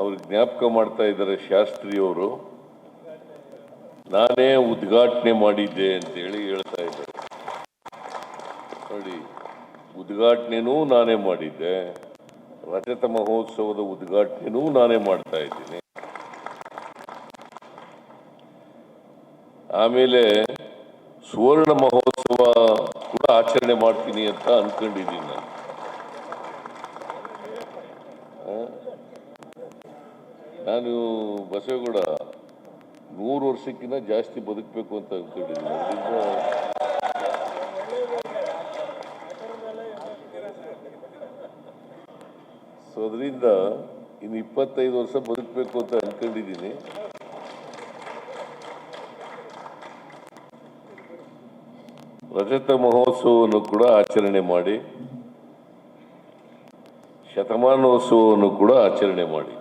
ಅವ್ರು ಜ್ಞಾಪಕ ಮಾಡ್ತಾ ಇದ್ದಾರೆ ಶಾಸ್ತ್ರಿಯವರು, ನಾನೇ ಉದ್ಘಾಟನೆ ಮಾಡಿದ್ದೆ ಅಂತೇಳಿ ಹೇಳ್ತಾ ಇದ್ದಾರೆ. ನೋಡಿ, ಉದ್ಘಾಟನೆನೂ ನಾನೇ ಮಾಡಿದ್ದೆ, ರಜತ ಮಹೋತ್ಸವದ ಉದ್ಘಾಟನೆನೂ ನಾನೇ ಮಾಡ್ತಾ ಇದ್ದೀನಿ. ಆಮೇಲೆ ಸುವರ್ಣ ಮಹೋತ್ಸವ ಕೂಡ ಆಚರಣೆ ಮಾಡ್ತೀನಿ ಅಂತ ಅನ್ಕೊಂಡಿದ್ದೀನಿ ನಾನು? ನಾನು ಬಸವೇಗೌಡ, ನೂರು ವರ್ಷಕ್ಕಿಂತ ಜಾಸ್ತಿ ಬದುಕಬೇಕು ಅಂತ ಅಂದ್ಕೊಂಡಿದ್ದೀನಿ. ಸೊ ಅದರಿಂದ ಇನ್ನು ಇಪ್ಪತ್ತೈದು ವರ್ಷ ಬದುಕಬೇಕು ಅಂತ ಅಂದ್ಕೊಂಡಿದ್ದೀನಿ. ರಜತ ಮಹೋತ್ಸವವನ್ನು ಕೂಡ ಆಚರಣೆ ಮಾಡಿ, ಶತಮಾನೋತ್ಸವವನ್ನು ಕೂಡ ಆಚರಣೆ ಮಾಡಿ.